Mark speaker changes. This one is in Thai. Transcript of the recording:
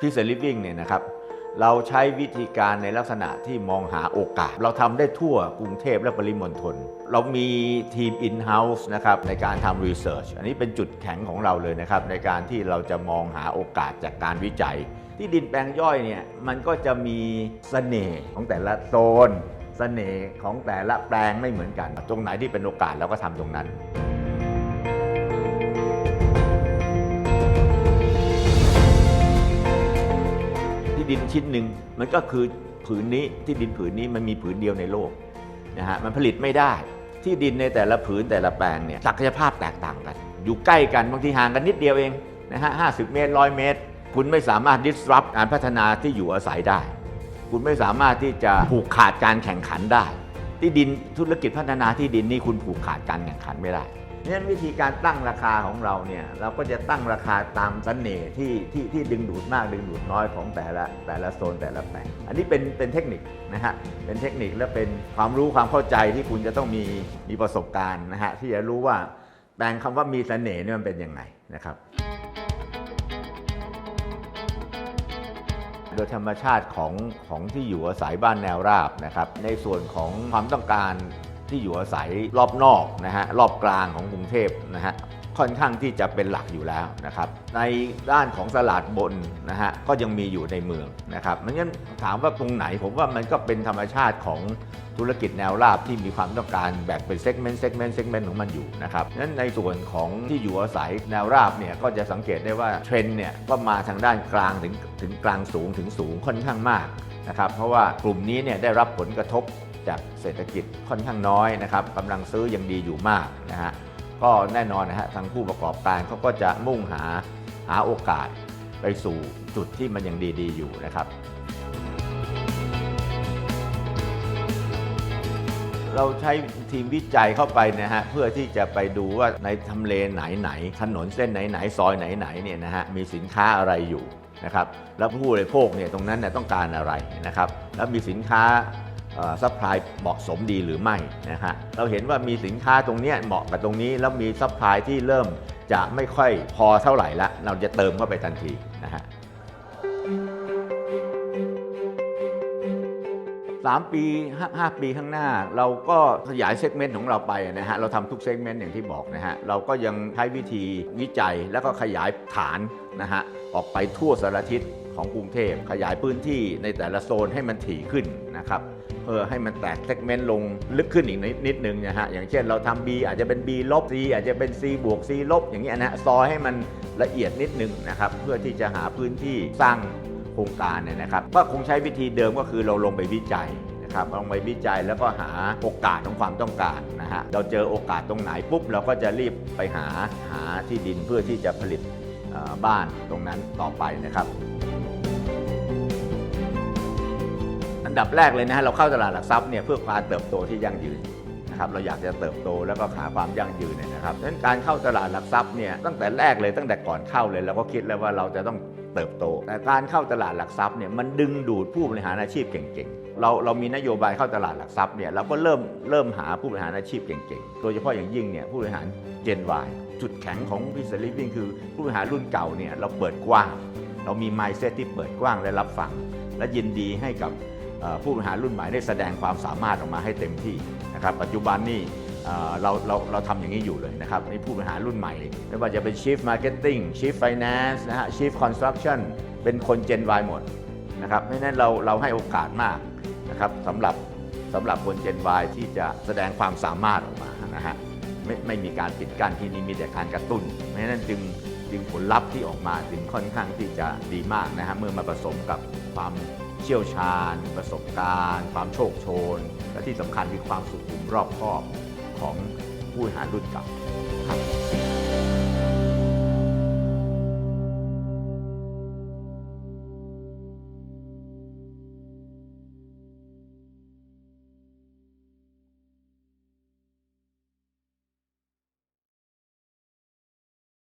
Speaker 1: ที่เซลิฟวิ่งเนี่ยนะครับเราใช้วิธีการในลักษณะที่มองหาโอกาส เราทำได้ทั่วกรุงเทพและปริมณฑลเรามีทีม in-house นะครับในการทำ research อันนี้เป็นจุดแข็งของเราเลยนะครับ ในการที่เราจะมองหาโอกาสจากการวิจัย ที่ดินแปลงย่อยเนี่ยมันก็จะมีเสน่ห์ของแต่ละโซนเสน่ห์ของแต่ละแปลงไม่เหมือนกัน ตรงไหนที่เป็นโอกาสเราก็ทำตรงนั้น ดินชิ้นหนึ่งมันก็คือผืนนี้ที่ดินผืนนี้มันมีผืนเดียวในโลกนะฮะมันผลิตไม่ได้ ที่ดินในแต่ละผืนแต่ละแปลงเนี่ยศักยภาพแตกต่างกัน อยู่ใกล้กันบางทีห่างกันนิดเดียวเองนะฮะห้เมตรร้อยเมตร คุณไม่สามารถ disrupt การพัฒนาที่อยู่อาศัยได้ คุณไม่สามารถที่จะผูกขาดการแข่งขันได้ ที่ดินธุรกิจพัฒนาที่ดินนี่คุณผูกขาดการแข่งขันไม่ได้ ฉะนั้นวิธีการตั้งราคาของเราเนี่ยเราก็จะตั้งราคาตามเสน่ห์ที่ที่ที่ดึงดูดมากดึงดูดน้อยของแต่ละแต่ละโซนแต่ละแปลงอันนี้เป็นเป็นเทคนิคนะฮะเป็นเทคนิคและเป็นความรู้ความเข้าใจที่คุณจะต้องมีมีประสบการณ์นะฮะที่จะรู้ว่าแปลงคำว่ามีเสน่ห์เนี่ยมันเป็นยังไงนะครับโดยธรรมชาติของของที่อยู่อาศัยบ้านแนวราบนะครับในส่วนของความต้องการ ที่อยู่อาศัยรอบนอกนะฮะรอบกลางของกรุงเทพนะฮะค่อนข้างที่จะเป็นหลักอยู่แล้วนะครับในด้านของตลาดบนนะฮะก็ยังมีอยู่ในเมืองนะครับมันงั้นถามว่าตรงไหนผมว่ามันก็เป็นธรรมชาติของธุรกิจแนวราบที่มีความต้องการแบ่งเป็นเซกเมนต์เซกเมนต์เซกเมนต์ของมันอยู่นะครับนั้นในส่วนของที่อยู่อาศัยแนวราบเนี่ยก็จะสังเกตได้ว่าเทรนเนี่ยก็มาทางด้านกลางถึงถึงกลางสูงถึงสูงค่อนข้างมาก นะครับเพราะว่ากลุ่มนี้เนี่ยได้รับผลกระทบจากเศรษฐกิจค่อนข้างน้อยนะครับกำลังซื้อยังดีอยู่มากนะฮะก็แน่นอนนะฮะทางผู้ประกอบการเขาก็จะมุ่งหาหาโอกาสไปสู่จุดที่มันยังดีๆอยู่นะครับเราใช้ทีมวิจัยเข้าไปนะฮะเพื่อที่จะไปดูว่าในทำเลไหนไหนๆถนนเส้นไหนไหนๆซอยไหนไหนๆเนี่ยนะฮะมีสินค้าอะไรอยู่ นะครับแล้วผู้บริโภคเนี่ยตรงนั้นเนี่ยต้องการอะไรนะครับแล้วมีสินค้าซัพพลายเหมาะสมดีหรือไม่นะฮะเราเห็นว่ามีสินค้าตรงนี้เหมาะกับตรงนี้ แล้วมีซัพพลายที่เริ่มจะไม่ค่อยพอเท่าไหร่ละเราจะเติมเข้าไปทันทีนะฮะ สามปีห้าห้าปีข้างหน้า เราก็ขยายเซกเมนต์ของเราไปนะฮะเราทำทุกเซกเมนต์อย่างที่บอกนะฮะเราก็ยังใช้วิธีวิจัยแล้วก็ขยายฐานนะฮะออกไปทั่วสารทิศของกรุงเทพขยายพื้นที่ในแต่ละโซนให้มันถี่ขึ้นนะครับเพื่อให้มันแตกเซกเมนต์ลงลึกขึ้นอีกนิดนิดนึงนะฮะอย่างเช่นเราทำ B อาจจะเป็น B ลบ C อาจจะเป็น C บวก C ลบอย่างเงี้ยนะฮะซอยให้มันละเอียดนิดนึงนะครับเพื่อที่จะหาพื้นที่สร้าง โครงการเนี่ยนะครับก็คงใช้วิธีเดิมก็คือเราลงไปวิจัยนะครับลงไปวิจัยแล้วก็หาโอกาสของความต้องการนะฮะเราเจอโอกาสตรงไหนปุ๊บเราก็จะรีบไปหาหาที่ดินเพื่อที่จะผลิตบ้านตรงนั้นต่อไปนะครับอันดับแรกเลยนะฮะเราเข้าตลาดหลักทรัพย์เนี่ยเพื่อความเติบโตที่ยั่งยืนนะครับเราอยากจะเติบโตแล้วก็หาความยั่งยืนเนี่ยนะครับดังนั้นการเข้าตลาดหลักทรัพย์เนี่ยตั้งแต่แรกเลยตั้งแต่ก่อนเข้าเลยเราก็คิดแล้วว่าเราจะต้อง เติบโต แต่การเข้าตลาดหลักทรัพย์เนี่ยมันดึงดูดผู้บริหารอาชีพเก่งๆ เราเรามีนโยบายเข้าตลาดหลักทรัพย์เนี่ยเราก็เริ่มเริ่มหาผู้บริหารอาชีพเก่งๆ โดยเฉพาะอย่างยิ่งเนี่ยผู้บริหาร Gen Y จุดแข็งของพิเศษลิฟวิ่งคือผู้บริหารรุ่นเก่าเนี่ยเราเปิดกว้าง เรามี mindset ที่เปิดกว้างและรับฟังและยินดีให้กับผู้บริหารรุ่นใหม่ได้แสดงความสามารถออกมาให้เต็มที่นะครับปัจจุบันนี่ เราเราเราทำอย่างนี้อยู่เลยนะครับนี่ผู้บริหารรุ่นใหม่ ไม่ว่าจะเป็น Chief Marketing Chief Finance นะฮะ Chief Construction เป็นคน Gen Y หมดนะครับเพราะนั้นเราเราให้โอกาสมากนะครับสำหรับสำหรับคน Gen Y ที่จะแสดงความสามารถออกมานะฮะไม่ไม่มีการปิดกั้นที่นี่มีแต่การกระตุ้น เพราะฉะนั้นจึงจึงผลลัพธ์ที่ออกมาจึงค่อนข้างที่จะดีมากนะฮะเมื่อมาผสมกับความเชี่ยวชาญ ประสบการณ์ ความโชคโชน และที่สำคัญคือความสุขุมรอบคอบ ของผู้บริหารรุ่นเก่าครับ